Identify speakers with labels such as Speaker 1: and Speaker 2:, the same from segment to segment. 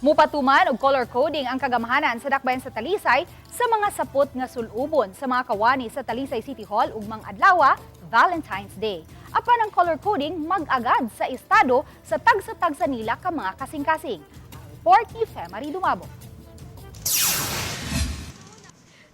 Speaker 1: Mupatuman og color coding ang kagamahanan sa dakbayan sa Talisay sa mga sapot nga sulubon sa mga kawani sa Talisay City Hall ug mga adlaw Valentine's Day. Apan ang color coding mag-agad sa estado sa tagsa-tagsa nila ka mga kasing-kasing. Report ni Femari Dumabo.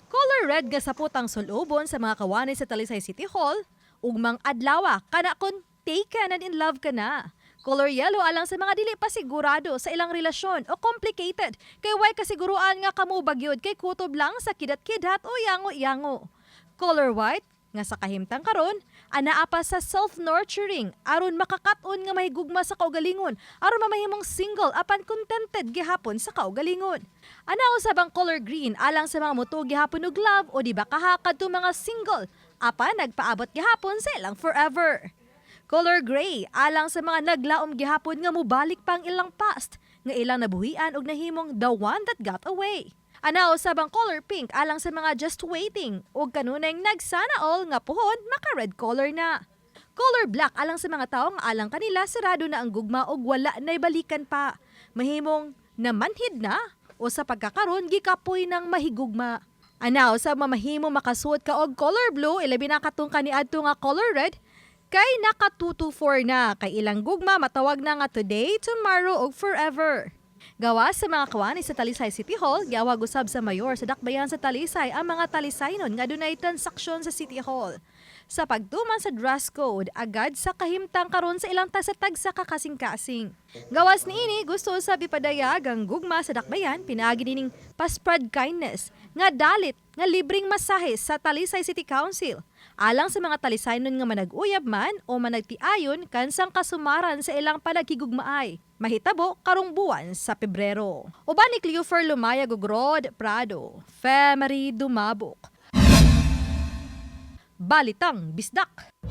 Speaker 2: Color red nga sapot ang sulubon sa mga kawani sa Talisay City Hall ug mang adlaw kana kun taken and in love ka na. Color yellow alang sa mga dili pa sigurado sa ilang relasyon o complicated kay way kasiguruan nga kamo bagyod kay kutob lang sa kidat-kidat o yango-yango. Color white nga sa kahimtang karon anaa pa sa self-nurturing aron makakaton nga mahigugma sa kaugalingon aron mamahimong single apan contented gihapon sa kaugalingon. Ana usab ang color green alang sa mga muto gihapon og love o di ba kaha kadto mga single apan nagpaabot gihapon sa ilang forever. Color gray alang sa mga naglaom gihapon nga mubalik pang ilang past nga ilang nabuhian og nahimong the one that got away. Ana usab ang color pink alang sa mga just waiting ug kanunay nagsana all nga puhon maka red color na. Color black alang sa mga taong alang kanila sarado na ang gugma og wala nay balikan pa. Mahimong namanhid na o sa pagkakaron gikapoy ng mahigugma. Ana usab mamahimo makasuot ka og color blue ilabi na katong kaniadto nga color red kay nakatuto for na kay ilang gugma matawag na nga today, tomorrow ug forever. Gawa sa mga kawani sa Talisay City Hall, giawag usab sa mayor sa dakbayan sa Talisay ang mga Talisaynon nga dunay transaksyon sa City Hall. Sa pagtuman sa dress code, agad sa kahimtang karon sa ilang tasatag sa kakasing-kasing. Gawas niini, gusto usab ipadayag ang gugma sa dakbayan pinaagi nining paspread kindness nga dalit nga libreng masahe sa Talisay City Council alang sa mga talisaynon nga manag-uyab man o managtiayon kansang kasumaran sa ilang panaghigugmaay. Mahitabo karong buwan sa Pebrero. Uban ni Cleofer Lumaya Gogrod Prado, Femery Dumabok. Balitang Bisdak.